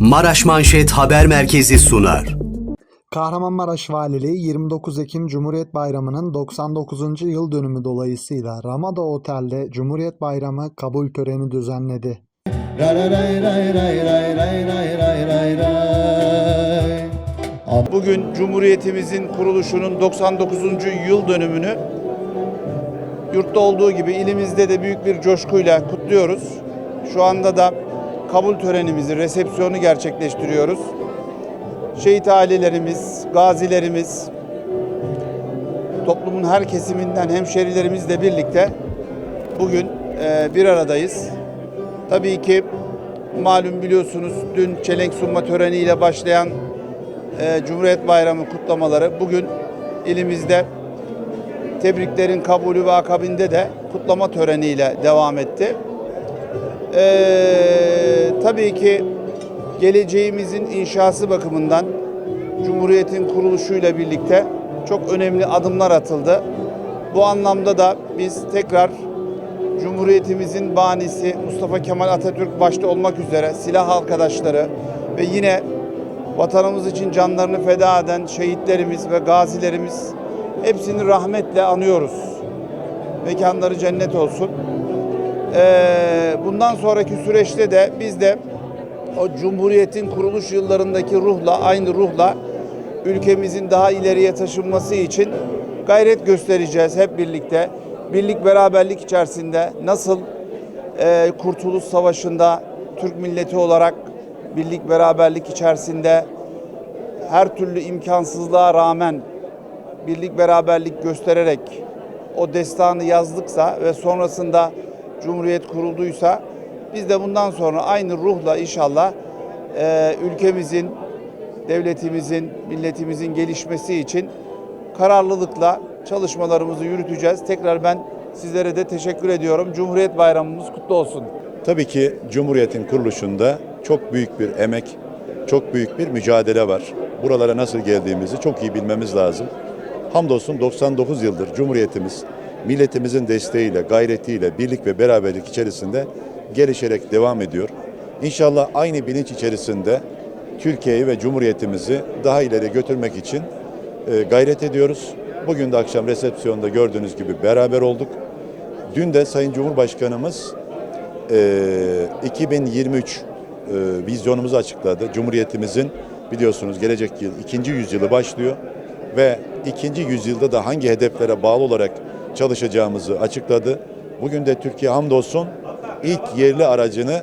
Maraş Manşet Haber Merkezi sunar. Kahramanmaraş Valiliği 29 Ekim Cumhuriyet Bayramı'nın 99. yıl dönümü dolayısıyla Ramada Otel'de Cumhuriyet Bayramı kabul töreni düzenledi. Bugün Cumhuriyetimizin kuruluşunun 99. yıl dönümünü yurtta olduğu gibi ilimizde de büyük bir coşkuyla kutluyoruz. Şu anda da kabul törenimizi, resepsiyonu gerçekleştiriyoruz. Şehit ailelerimiz, gazilerimiz, toplumun her kesiminden hemşerilerimizle birlikte bugün e, bir aradayız. Tabii ki malum biliyorsunuz dün çelenk sunma töreniyle başlayan e, Cumhuriyet Bayramı kutlamaları bugün ilimizde tebriklerin kabulü ve akabinde de kutlama töreniyle devam etti. Ee, tabii ki geleceğimizin inşası bakımından Cumhuriyet'in kuruluşuyla birlikte çok önemli adımlar atıldı. Bu anlamda da biz tekrar Cumhuriyetimizin banisi Mustafa Kemal Atatürk başta olmak üzere silah arkadaşları ve yine vatanımız için canlarını feda eden şehitlerimiz ve gazilerimiz hepsini rahmetle anıyoruz. Mekanları cennet olsun. Ee, bundan sonraki süreçte de biz de o Cumhuriyet'in kuruluş yıllarındaki ruhla, aynı ruhla ülkemizin daha ileriye taşınması için gayret göstereceğiz hep birlikte. Birlik beraberlik içerisinde nasıl e, Kurtuluş Savaşı'nda Türk milleti olarak birlik beraberlik içerisinde her türlü imkansızlığa rağmen birlik beraberlik göstererek o destanı yazdıksa ve sonrasında Cumhuriyet kurulduysa biz de bundan sonra aynı ruhla inşallah e, ülkemizin, devletimizin, milletimizin gelişmesi için kararlılıkla çalışmalarımızı yürüteceğiz. Tekrar ben sizlere de teşekkür ediyorum. Cumhuriyet Bayramımız kutlu olsun. Tabii ki Cumhuriyet'in kuruluşunda çok büyük bir emek, çok büyük bir mücadele var. Buralara nasıl geldiğimizi çok iyi bilmemiz lazım. Hamdolsun 99 yıldır Cumhuriyetimiz milletimizin desteğiyle, gayretiyle, birlik ve beraberlik içerisinde gelişerek devam ediyor. İnşallah aynı bilinç içerisinde Türkiye'yi ve Cumhuriyetimizi daha ileri götürmek için e, gayret ediyoruz. Bugün de akşam resepsiyonda gördüğünüz gibi beraber olduk. Dün de Sayın Cumhurbaşkanımız e, 2023 e, vizyonumuzu açıkladı. Cumhuriyetimizin biliyorsunuz gelecek yıl ikinci yüzyılı başlıyor ve ikinci yüzyılda da hangi hedeflere bağlı olarak çalışacağımızı açıkladı. Bugün de Türkiye hamdolsun ilk yerli aracını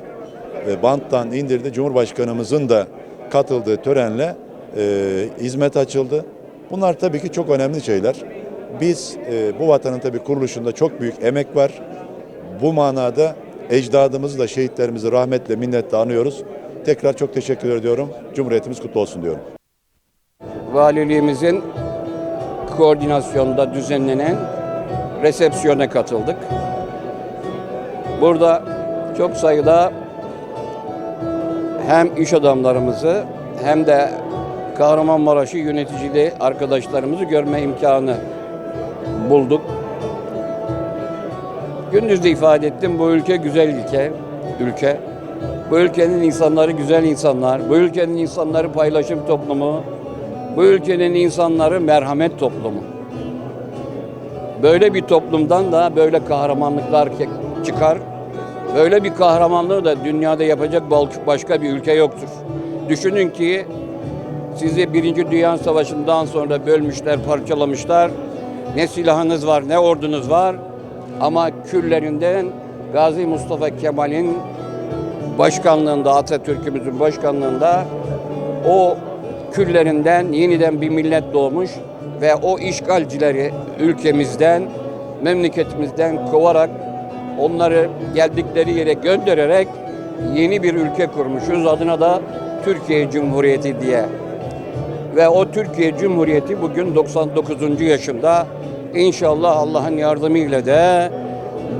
e, banttan indirdi. Cumhurbaşkanımızın da katıldığı törenle e, hizmet açıldı. Bunlar tabii ki çok önemli şeyler. Biz e, bu vatanın tabii kuruluşunda çok büyük emek var. Bu manada ecdadımızı da şehitlerimizi rahmetle minnetle anıyoruz. Tekrar çok teşekkür ediyorum. Cumhuriyetimiz kutlu olsun diyorum. valiliğimizin koordinasyonunda düzenlenen resepsiyona katıldık. Burada çok sayıda hem iş adamlarımızı hem de Kahramanmaraş'ı yöneticili arkadaşlarımızı görme imkanı bulduk. Gündüz de ifade ettim bu ülke güzel ülke, ülke. Bu ülkenin insanları güzel insanlar, bu ülkenin insanları paylaşım toplumu, bu ülkenin insanları merhamet toplumu. Böyle bir toplumdan da böyle kahramanlıklar çıkar. Böyle bir kahramanlığı da dünyada yapacak başka bir ülke yoktur. Düşünün ki sizi Birinci Dünya Savaşı'ndan sonra bölmüşler, parçalamışlar. Ne silahınız var, ne ordunuz var. Ama küllerinden Gazi Mustafa Kemal'in başkanlığında, Atatürk'ümüzün başkanlığında o küllerinden yeniden bir millet doğmuş ve o işgalcileri ülkemizden, memleketimizden kovarak onları geldikleri yere göndererek yeni bir ülke kurmuşuz. Adına da Türkiye Cumhuriyeti diye. Ve o Türkiye Cumhuriyeti bugün 99. yaşında. İnşallah Allah'ın yardımıyla da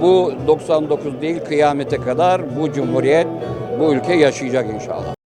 bu 99 değil kıyamete kadar bu cumhuriyet, bu ülke yaşayacak inşallah.